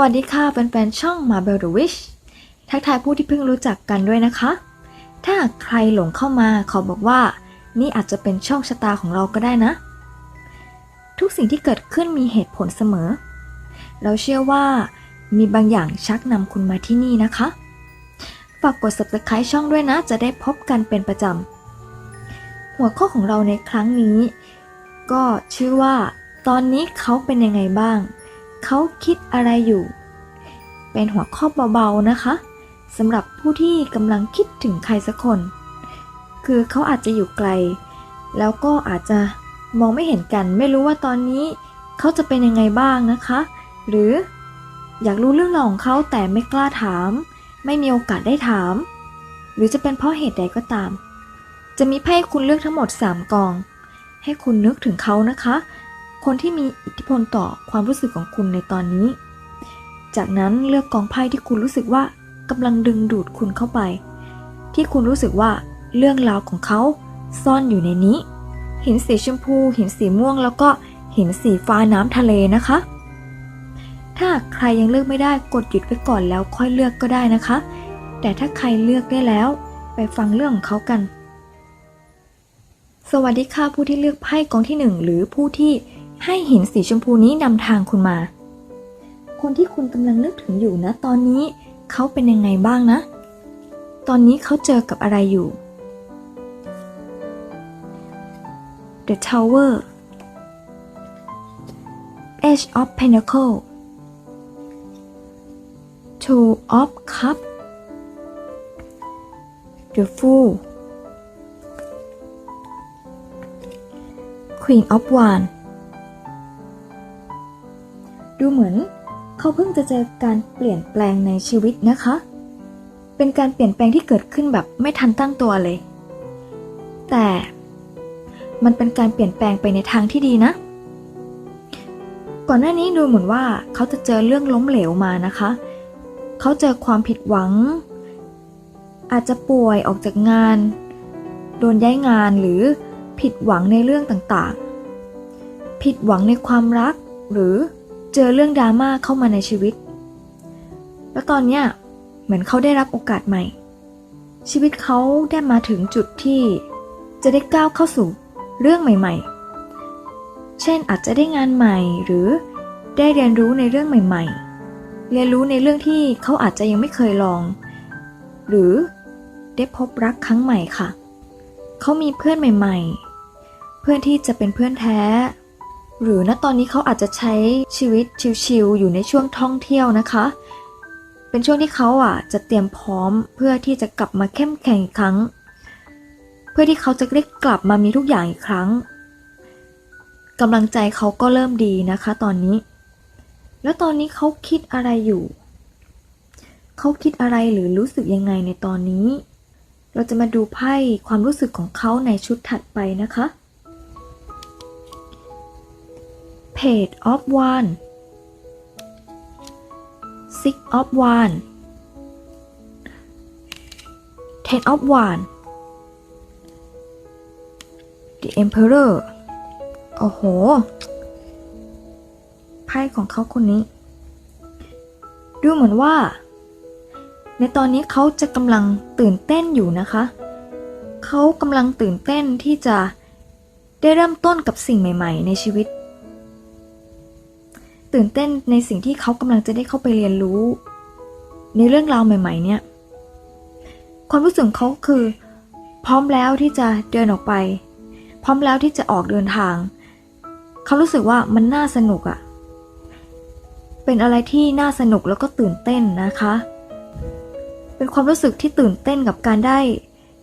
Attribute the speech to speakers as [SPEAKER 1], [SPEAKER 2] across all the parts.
[SPEAKER 1] วัสดีค่ะแฟนๆช่อง Marble the Wish ทักทายผู้ที่เพิ่งรู้จักกันด้วยนะคะ ถ้าใครหลงเข้ามาขอบอกว่า นี่อาจจะเป็นโชคชะตาของเราก็ได้นะ ทุกสิ่งที่เกิดขึ้นมีเหตุผลเสมอ เราเชื่อว่ามีบางอย่างชักนำคุณมาที่นี่นะคะ ฝากกด subscribe ช่องด้วยนะ จะได้พบกันเป็นประจำ หัวข้อของเราในครั้งนี้ ก็ชื่อว่า ตอนนี้เขาเป็นยังไงบ้างเขาคิดอะไรอยู่ เป็นหัวข้อเบาๆนะคะสำหรับผู้ที่กำลังคิดถึงใครสักคน คือเขาอาจจะอยู่ไกล แล้วก็อาจจะมองไม่เห็นกัน ไม่รู้ว่าตอนนี้เขาจะเป็นยังไงบ้างนะคะ หรืออยากรู้เรื่องราวของเขาแต่ไม่กล้าถาม ไม่มีโอกาสได้ถาม หรือจะเป็นเพราะเหตุใดก็ตาม จะมีไพ่คุณเลือกทั้งหมด 3กอง ให้คุณนึกถึงเขานะคะ คนที่มีอิทธิพลต่อความรู้สึกของคุณในตอนนี้ จากนั้นเลือกกองไพ่ที่คุณรู้สึกว่ากำลังดึงดูดคุณเข้าไป ที่คุณรู้สึกว่าเรื่องราวของเขาซ่อนอยู่ในนี้เห็นสีชมพูเห็นสีม่วง แล้วก็เห็นสีฟ้าน้ำทะเลนะคะ ถ้าใครยังเลือกไม่ได้กดหยุดไว้ก่อนแล้วค่อยเลือกก็ได้นะคะ แต่ถ้าใครเลือกได้แล้ว ไปฟังเรื่องของเขากัน สวัสดีค่ะผู้ที่เลือกไพ่กองที่หนึ่งหรือผู้ที่ให้หินสีชมพูนี้นำทางคุณมา คนที่คุณกำลังนึกถึงอยู่นะตอนนี้เขาเป็นยังไงบ้างนะ ตอนนี้เขาเจอกับอะไรอยู่ The Tower Age of Pentacle Two of Cup The Fool Queen of Wands ดูเหมือน เขาเพิ่งจะเจอการเปลี่ยนแปลงในชีวิตนะคะ เป็นการเปลี่ยนแปลงที่เกิดขึ้นแบบไม่ทันตั้งตัวเลย แต่มันเป็นการเปลี่ยนแปลงไปในทางที่ดีนะ ก่อนหน้านี้ดูเหมือนว่าเขาจะเจอเรื่องล้มเหลวมานะคะ เขาเจอความผิดหวัง อาจจะป่วยออกจากงาน โดนย้ายงานหรือผิดหวังในเรื่องต่างๆ ผิดหวังในความรักหรือ เจอเรื่องดราม่าเข้ามาในชีวิต แล้วตอนเนี้ยเหมือนเขาได้รับโอกาสใหม่ ชีวิตเขาได้มาถึงจุดที่จะได้ก้าวเข้าสู่เรื่องใหม่ ๆ เช่นอาจจะได้งานใหม่หรือได้เรียนรู้ในเรื่องใหม่ ๆ เรียนรู้ในเรื่องที่เขาอาจจะยังไม่เคยลอง หรือได้พบรักครั้งใหม่ค่ะ เขามีเพื่อนใหม่ ๆ เพื่อนที่จะเป็นเพื่อนแท้ หรือณตอนนี้เขาอาจจะใช้ชีวิตชิลๆอยู่ในช่วงท่องเที่ยวนะคะ เป็นช่วงที่เขาอะจะเตรียมพร้อมเพื่อที่จะกลับมาเข้มแข็งอีกครั้ง เพื่อที่เขาจะได้กลับมามีทุกอย่างอีกครั้งกำลังใจเขาก็เริ่มดีนะคะ ตอนนี้ แล้วตอนนี้เขาคิดอะไรอยู่ เขาคิดอะไรหรือรู้สึกยังไงในตอนนี้ เราจะมาดูไพ่ความรู้สึกของเขาในชุดถัดไปนะคะ Page of One Six of One Ten of One The Emperor โอ้โห ไพ่ของเขาคนนี้ ดูเหมือนว่า ในตอนนี้เขาจะกำลังตื่นเต้นอยู่นะคะ เขากำลังตื่นเต้นที่จะได้เริ่มต้นกับสิ่งใหม่ ๆ ในชีวิต ตื่นเต้นในสิ่งที่เขากำลังจะได้เข้าไปเรียนรู้ ในเรื่องราวใหม่ ๆ เนี่ย ความรู้สึกเขาคือ พร้อมแล้วที่จะเดินออกไป พร้อมแล้วที่จะออกเดินทาง เขารู้สึกว่ามันน่าสนุกอะเป็นอะไรที่น่าสนุกแล้วก็ตื่นเต้นนะคะ เป็นความรู้สึกที่ตื่นเต้นกับการได้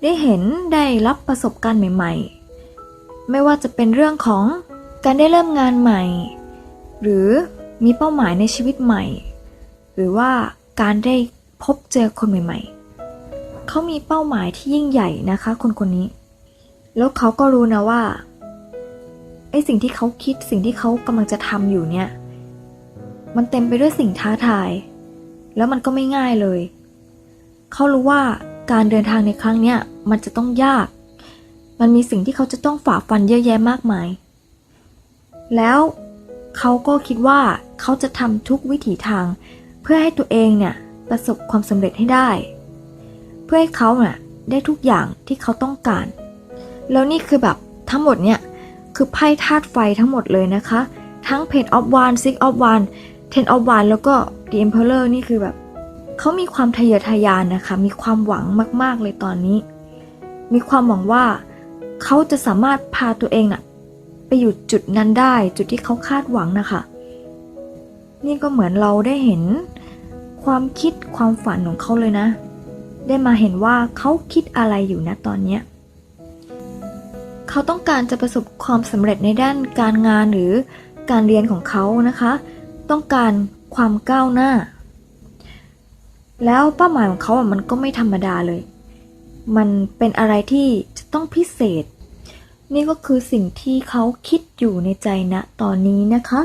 [SPEAKER 1] ได้เห็นได้รับประสบการณ์ใหม่ ๆ ไม่ว่าจะเป็นเรื่องของการได้เริ่มงานใหม่ หรือ มีเป้าหมายในชีวิตใหม่ หรือว่าการได้พบเจอคนใหม่ ๆ เขามีเป้าหมายที่ยิ่งใหญ่นะคะ คนคนนี้ แล้วเขาก็รู้นะว่าไอ้สิ่งที่เขาคิดสิ่งที่เขากำลังจะทำอยู่เนี่ย มันเต็มไปด้วยสิ่งท้าทาย แล้วมันก็ไม่ง่ายเลย เขารู้ว่าการเดินทางในครั้งเนี้ยมันจะต้องยาก มันมีสิ่งที่เขาจะต้องฝ่าฟันเยอะแยะมากมาย แล้ว เขาก็คิดว่าเขาจะทำทุกวิถีทาง เพื่อให้ตัวเองเนี่ยประสบความสำเร็จให้ได้ เพื่อให้เขาเนี่ยได้ทุกอย่างที่เขาต้องการ แล้วนี่คือแบบทั้งหมดเนี่ยคือไพ่ธาตุไฟทั้งหมดเลยนะคะ ทั้ง Page of Wands Six of Wands Ten of Wands แล้วก็ The Emperor นี่คือแบบเขามีความทะเยอทะยานนะคะ มีความหวังมาก ๆ เลยตอนนี้ มีความหวังว่าเขาจะสามารถพาตัวเองน่ะ ไปอยู่จุดนั้นได้จุดที่เขาคาดหวังนะคะ นี่ก็เหมือนเราได้เห็นความคิดความฝันของเขาเลยนะ ได้มาเห็นว่าเขาคิดอะไรอยู่นะตอนเนี้ยเขาต้องการจะประสบความสำเร็จในด้านการงานหรือการเรียนของเขานะคะ ต้องการความก้าวหน้า แล้วเป้าหมายของเขาอะมันก็ไม่ธรรมดาเลย มันเป็นอะไรที่จะต้องพิเศษ นี่ก็คือสิ่งที่เขาคิดอยู่ในใจณตอนนี้นะคะ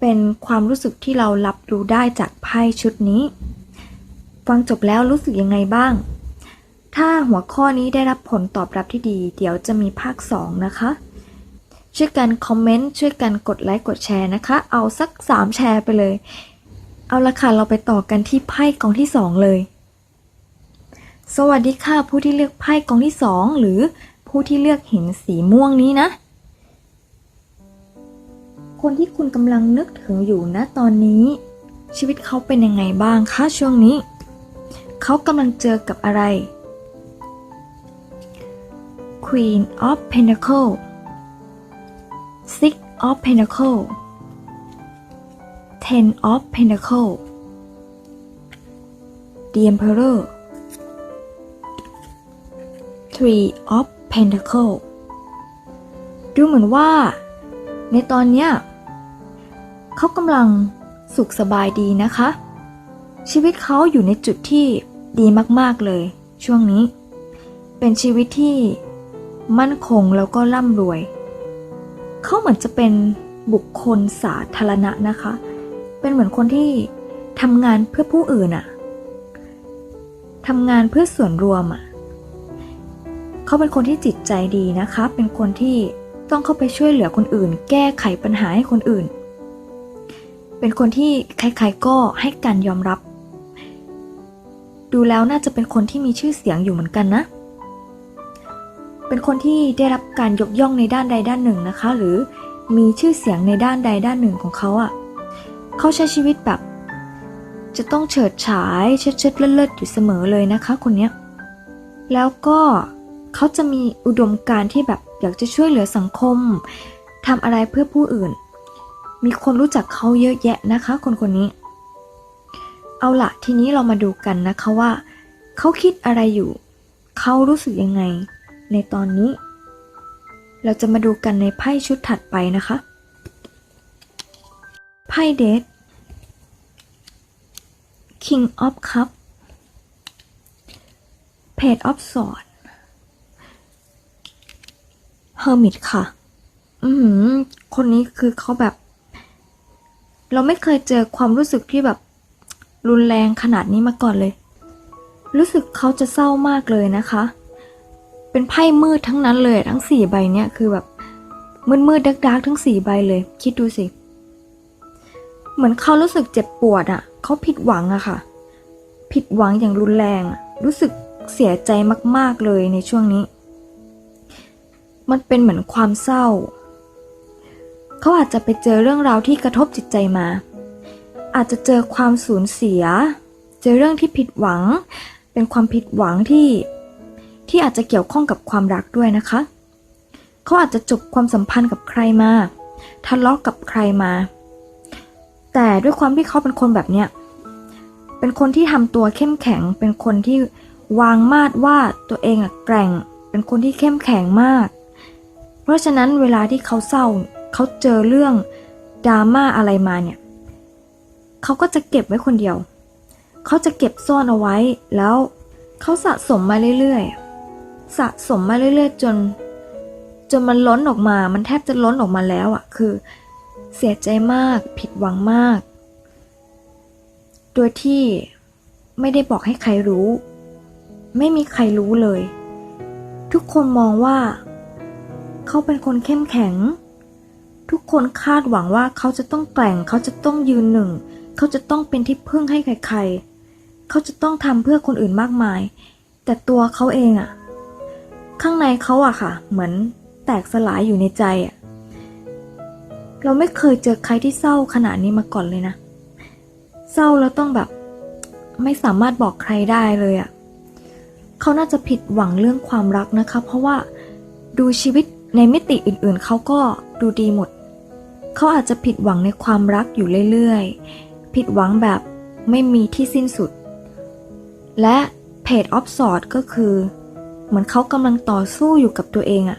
[SPEAKER 1] เป็นความรู้สึกที่เรารับรู้ได้จากไพ่ชุดนี้ ฟังจบแล้วรู้สึกยังไงบ้าง ถ้าหัวข้อนี้ได้รับผลตอบรับที่ดี เดี๋ยวจะมีภาค 2 นะคะ ช่วยกันคอมเมนต์ช่วยกันกดไลค์กดแชร์นะคะ เอาสัก 3 แชร์ไปเลย เอาละค่ะเราไปต่อกันที่ไพ่กองที่ 2 เลย สวัสดีค่ะผู้ที่เลือกไพ่กองที่ 2 หรือ ผู้ที่เลือกเห็นสีม่วงนี้นะ คนที่คุณกำลังนึกถึงอยู่นะตอนนี้ ชีวิตเขาเป็นยังไงบ้างคะช่วงนี้ เขากำลังเจอกับอะไร Queen of Pentacle Six of Pentacle Ten of Pentacle The Emperor Three of Pentacle ดูเหมือนว่า ในตอนเนี้ยเขากำลังสุขสบายดีนะคะ ชีวิตเขาอยู่ในจุดที่ดีมากๆเลย ช่วงนี้ เป็นชีวิตที่มั่นคงแล้วก็ร่ำรวย เขาเหมือนจะเป็นบุคคลสาธารณะนะคะ เป็นเหมือนคนที่ทำงานเพื่อผู้อื่นอะทำงานเพื่อส่วนรวมอะ เขาเป็นคนที่จิตใจดีนะคะ เป็นคนที่ต้องเข้าไปช่วยเหลือคนอื่น แก้ไขปัญหาให้คนอื่น เป็นคนที่ใครๆก็ให้การยอมรับ ดูแล้วน่าจะเป็นคนที่มีชื่อเสียงอยู่เหมือนกันนะ เป็นคนที่ได้รับการยกย่องในด้านใดด้านหนึ่งนะคะ หรือมีชื่อเสียงในด้านใดด้านหนึ่งของเขาอะ่ะ เขาใช้ชีวิตแบบ จะต้องเฉิดฉายเชิดเชิดเลิศเลิศอยู่เสมอเลยนะคะ คนเนี้ย แล้วก็ เขาจะมีอุดมการณ์ที่แบบอยากจะช่วยเหลือสังคมทำอะไรเพื่อผู้อื่น มีคนรู้จักเขาเยอะแยะนะคะ คนคนนี้ เอาละทีนี้เรามาดูกันนะคะว่า เขาคิดอะไรอยู่ เขารู้สึกยังไง ในตอนนี้ เราจะมาดูกันในไพ่ชุดถัดไปนะคะไพ่เดท King of Cup Page of Swords Hermit ค่ะ อือหือคนนี้คือเขาแบบ เราไม่เคยเจอความรู้สึกที่แบบ รุนแรงขนาดนี้มาก่อนเลย รู้สึกเขาจะเศร้ามากเลยนะคะ เป็นไพ่มืดทั้งนั้นเลยทั้งสี่ใบเนี่ยคือแบบมืดมืดดักดักๆทั้งสี่ใบเลย คิดดูสิ เหมือนเขารู้สึกเจ็บปวดอะ่ะ เขาผิดหวังอะค่ะ ผิดหวังอย่างรุนแรง รู้สึกเสียใจมาก ๆ เลยในช่วงนี้ มันเป็นเหมือนความเศร้า เขาอาจจะไปเจอเรื่องราวที่กระทบจิตใจมา อาจจะเจอความสูญเสีย เจอเรื่องที่ผิดหวัง เป็นความผิดหวังที่ที่อาจจะเกี่ยวข้องกับความรักด้วยนะคะ เขาอาจจะจบความสัมพันธ์กับใครมา ทะเลาะกับใครมา แต่ด้วยความที่เขาเป็นคนแบบเนี้ย เป็นคนที่ทำตัวเข้มแข็ง เป็นคนที่วางมาดว่าตัวเองอะแกร่ง เป็นคนที่เข้มแข็งมาก เพราะฉะนั้นเวลาที่เขาเศร้า เขาเจอเรื่องดราม่าอะไรมาเนี่ย เขาก็จะเก็บไว้คนเดียว เขาจะเก็บซ่อนเอาไว้ แล้วเขาสะสมมาเรื่อยๆ สะสมมาเรื่อยๆ จน จนมันล้นออกมา มันแทบจะล้นออกมาแล้วอะคือ เสียใจมาก ผิดหวังมาก โดยที่ไม่ได้บอกให้ใครรู้ ไม่มีใครรู้เลย ทุกคนมองว่า เขาเป็นคนเข้มแข็ง ทุกคนคาดหวังว่าเขาจะต้องแกร่ง เขาจะต้องยืนหนึ่ง เขาจะต้องเป็นที่พึ่งให้ใครๆ เขาจะต้องทำเพื่อคนอื่นมากมาย แต่ตัวเขาเองอะข้างในเขาอะค่ะ เหมือนแตกสลายอยู่ในใจอะเราไม่เคยเจอใครที่เศร้าขนาดนี้มาก่อนเลยนะ เศร้าแล้วต้องแบบ ไม่สามารถบอกใครได้เลยอะเขาน่าจะผิดหวังเรื่องความรักนะคะ เพราะว่าดูชีวิต ในมิติอื่นๆ เขาก็ดูดีหมด เขาอาจจะผิดหวังในความรักอยู่เรื่อยๆ ผิดหวังแบบไม่มีที่สิ้นสุด และเพจออฟสอดก็คือ เหมือนเขากำลังต่อสู้อยู่กับตัวเองอะ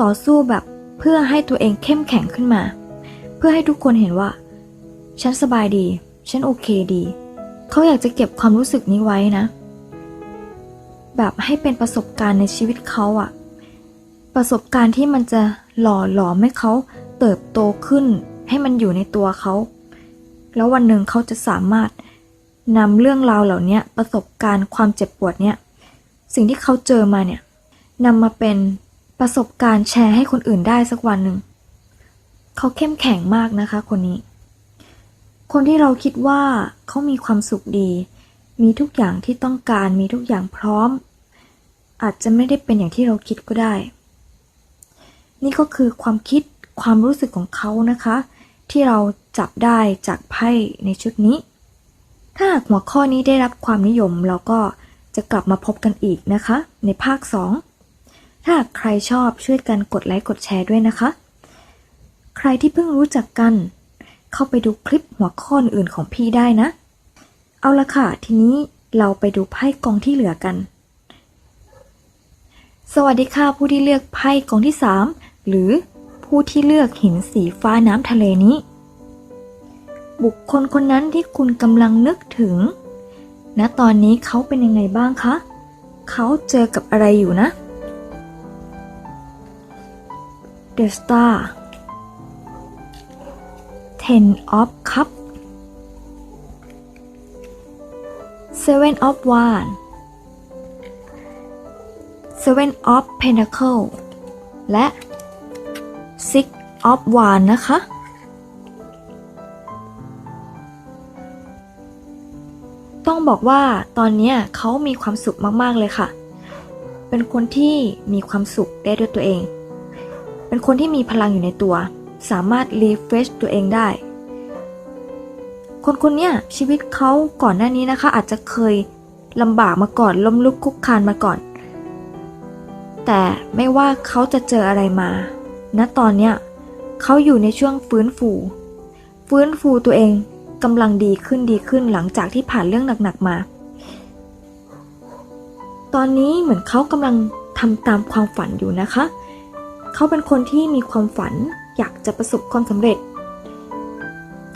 [SPEAKER 1] ต่อสู้แบบเพื่อให้ตัวเองเข้มแข็งขึ้นมา เพื่อให้ทุกคนเห็นว่า ฉันสบายดี ฉันโอเคดี เขาอยากจะเก็บความรู้สึกนี้ไว้นะ แบบให้เป็นประสบการณ์ในชีวิตเขาอะ ประสบการณ์ที่มันจะหล่อหลอมให้เขาเติบโตขึ้น ให้มันอยู่ในตัวเขา แล้ววันหนึ่งเขาจะสามารถนำเรื่องราวเหล่านี้ประสบการณ์ความเจ็บปวดเนี่ย สิ่งที่เขาเจอมาเนี่ยนำมาเป็นประสบการณ์แชร์ให้คนอื่นได้สักวันหนึ่ง เขาเข้มแข็งมากนะคะ คนนี้ คนที่เราคิดว่าเขามีความสุขดี มีทุกอย่างที่ต้องการ มีทุกอย่างพร้อม อาจจะไม่ได้เป็นอย่างที่เราคิดก็ได้ นี่ก็คือความคิดความรู้สึกของเขานะคะ ที่เราจับได้จากไพ่ในชุดนี้ ถ้าหากหัวข้อนี้ได้รับความนิยมเราก็จะกลับมาพบกันอีกนะคะ ในภาค 2 ถ้าใครชอบช่วยกันกดไลค์กดแชร์ด้วยนะคะ ใครที่เพิ่งรู้จักกัน เข้าไปดูคลิปหัวข้ออื่นของพี่ได้นะ เอาละค่ะ ทีนี้เราไปดูไพ่กองที่เหลือกัน สวัสดีค่ะผู้ที่เลือกไพ่กองที่ 3 หรือผู้ที่เลือกหินสีฟ้าน้ำทะเลนี้ บุคคลคนนั้นที่คุณกำลังนึกถึงณตอนนี้เขาเป็นยังไงบ้างคะ เขาเจอกับอะไรอยู่นะ The Star Ten of Cup Seven of Wands Seven of Pentacle และ Six of Wands นะคะ ต้องบอกว่าตอนนี้เขามีความสุขมากๆเลยค่ะ เป็นคนที่มีความสุขได้ด้วยตัวเอง เป็นคนที่มีพลังอยู่ในตัว สามารถรีเฟรชตัวเองได้ คนคนนี้ชีวิตเขาก่อนหน้านี้นะคะ อาจจะเคยลำบากมาก่อนล้มลุกคลุกคลานมาก่อน แต่ไม่ว่าเขาจะเจออะไรมา ณตอนเนี้ยเขาอยู่ในช่วงฟื้นฟู ฟื้นฟูตัวเองกำลังดีขึ้นดีขึ้นหลังจากที่ผ่านเรื่องหนักๆมา ตอนนี้เหมือนเขากำลังทำตามความฝันอยู่นะคะ เขาเป็นคนที่มีความฝันอยากจะประสบความสำเร็จ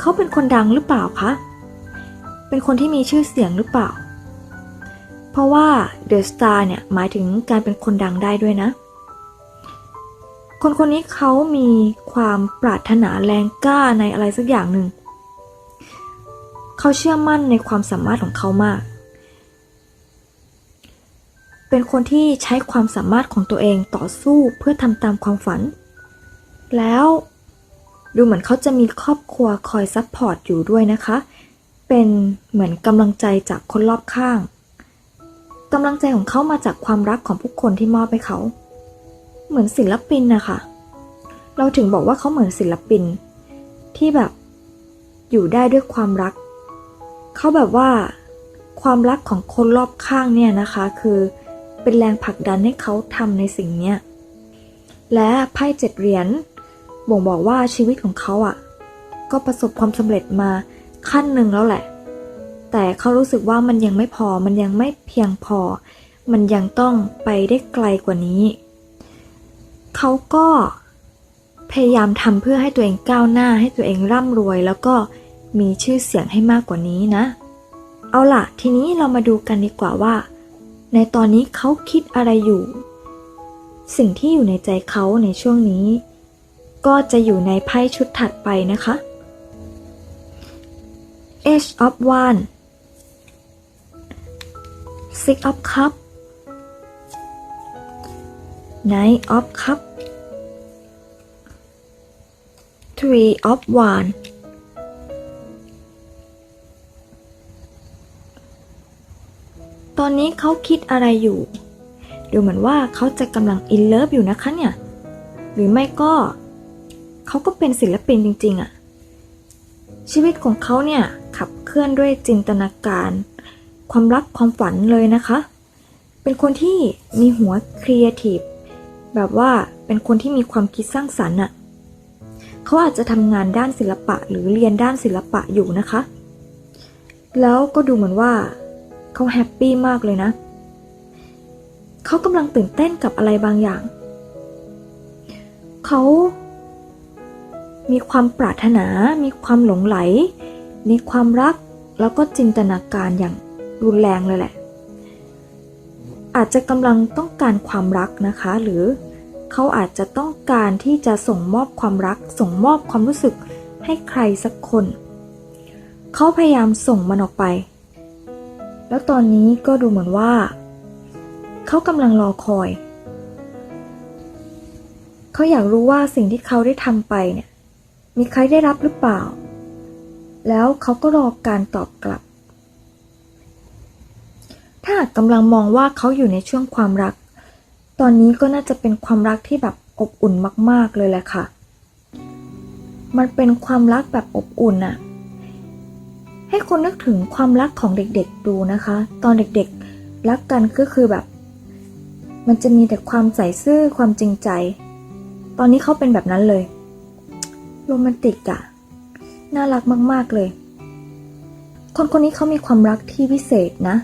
[SPEAKER 1] เขาเป็นคนดังหรือเปล่าคะ เป็นคนที่มีชื่อเสียงหรือเปล่า เพราะว่าเดอะสตาร์เนี่ยหมายถึงการเป็นคนดังได้ด้วยนะ คนคนนี้เขามีความปรารถนาแรงกล้าในอะไรสักอย่างหนึ่ง เขาเชื่อมั่นในความสามารถของเขามาก เป็นคนที่ใช้ความสามารถของตัวเองต่อสู้เพื่อทำตามความฝัน แล้วดูเหมือนเขาจะมีครอบครัวคอยซัพพอร์ตอยู่ด้วยนะคะ เป็นเหมือนกำลังใจจากคนรอบข้างกำลังใจของเขามาจากความรักของผู้คนที่มอบให้เขา เหมือนศิลปินนะคะเราถึงบอกว่าเขาเหมือนศิลปิน ที่แบบอยู่ได้ด้วยความรัก เขาแบบว่าความรักของคนรอบข้างเนี่ยนะคะ คือเป็นแรงผลักดันให้เขาทำในสิ่งเนี้ยและไพ่เจ็ดเหรียญบ่งบอกว่าชีวิตของเขาอะ่ะ ก็ประสบความสำเร็จมาขั้นหนึ่งแล้วแหละ แต่เขารู้สึกว่ามันยังไม่พอมันยังไม่เพียงพอ มันยังต้องไปได้ไกลกว่านี้ เขาก็พยายามทำเพื่อให้ตัวเองก้าวหน้าให้ตัวเองร่ำรวย แล้วก็มีชื่อเสียงให้มากกว่านี้นะ เอาล่ะ ทีนี้เรามาดูกันดีกว่าว่า ในตอนนี้เขาคิดอะไรอยู่ สิ่งที่อยู่ในใจเขาในช่วงนี้ ก็จะอยู่ในไพ่ชุดถัดไปนะคะ Ace of Wands Six of cups Knight of Cup Three of Wands ตอนนี้เขาคิดอะไรอยู่ ดูเหมือนว่าเขาจะกำลังอินเลิฟอยู่นะคะเนี่ย หรือไม่ก็เขาก็เป็นศิลปินจริง ๆอะชีวิตของเขาเนี่ยขับเคลื่อนด้วยจินตนาการ ความรักความฝันเลยนะคะ เป็นคนที่มีหัวครีเอทีฟ แบบว่าเป็นคนที่มีความคิดสร้างสรรค์อะเขาอาจจะทำงานด้านศิลปะหรือเรียนด้านศิลปะอยู่นะคะ แล้วก็ดูเหมือนว่าเขาแฮปปี้มากเลยนะเขากำลังตื่นเต้นกับอะไรบางอย่าง เขามีความปรารถนา มีความหลงไหล มีความรัก แล้วก็จินตนาการอย่างรุนแรงเลยแหละ อาจจะกำลังต้องการความรักนะคะ หรือ เขาอาจจะต้องการที่จะส่งมอบความรัก ส่งมอบความรู้สึกให้ใครสักคน เขาพยายามส่งมันออกไป แล้วตอนนี้ก็ดูเหมือนว่า เขากำลังรอคอย เขาอยากรู้ว่าสิ่งที่เขาได้ทำไปเนี่ยมีใครได้รับหรือเปล่า แล้วเขาก็รอการตอบกลับ ถ้าหากกำลังมองว่าเขาอยู่ในช่วงความรัก ตอนนี้ก็น่าจะเป็นความรักที่แบบอบอุ่นมาก ๆ เลยแหละค่ะ มันเป็นความรักแบบอบอุ่นอะให้คนนึกถึงความรักของเด็กๆดูนะคะ ตอนเด็กๆรักกันก็คือแบบ มันจะมีแต่ความใส่ซื่อความจริงใจ ตอนนี้เขาเป็นแบบนั้นเลย โรแมนติกอะน่ารักมาก ๆเลย คนคนนี้เขามีความรักที่พิเศษนะ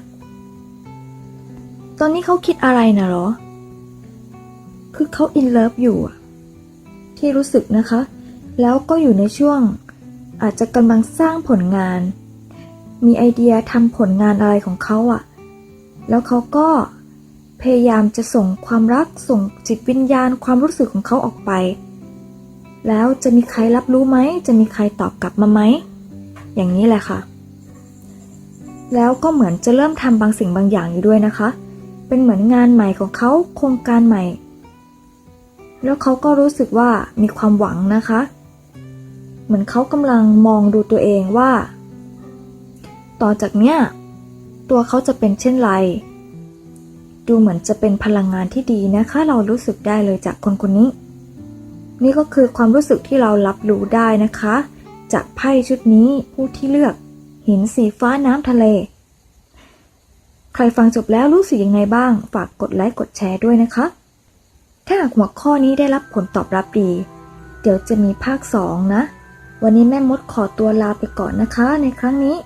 [SPEAKER 1] ตอนนี้เขาคิดอะไรนะหรอ คือเขาอินเลิฟอยู่ที่รู้สึกนะคะ แล้วก็อยู่ในช่วงอาจจะกำลังสร้างผลงาน มีไอเดียทำผลงานอะไรของเขาอะแล้วเขาก็พยายามจะส่งความรักส่งจิตวิญญาณความรู้สึกของเขาออกไป แล้วจะมีใครรับรู้ไหม จะมีใครตอบกลับมาไหม อย่างนี้แหละค่ะ แล้วก็เหมือนจะเริ่มทำบางสิ่งบางอย่างอยู่ด้วยนะคะ เป็นเหมือนงานใหม่ของเขาโครงการใหม่ แล้วเขาก็รู้สึกว่ามีความหวังนะคะ เหมือนเขากำลังมองดูตัวเองว่า ต่อจากเนี้ยตัวเขาจะเป็นเช่นไร ดูเหมือนจะเป็นพลังงานที่ดีนะคะ เรารู้สึกได้เลยจากคนคนนี้ นี่ก็คือความรู้สึกที่เรารับรู้ได้นะคะ จากไพ่ชุดนี้ผู้ที่เลือกหินสีฟ้าน้ำทะเล ใครฟังจบแล้วรู้สึกยังไงบ้าง ฝากกดไลค์กดแชร์ด้วยนะคะ ถ้าหากหัวข้อนี้ได้รับผลตอบรับดี เดี๋ยวจะมีภาค 2 นะ วันนี้แม่มดขอตัวลาไปก่อนนะคะในครั้งนี้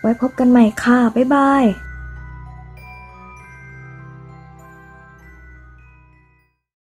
[SPEAKER 1] ไว้พบกันใหม่ค่ะ บ๊ายบาย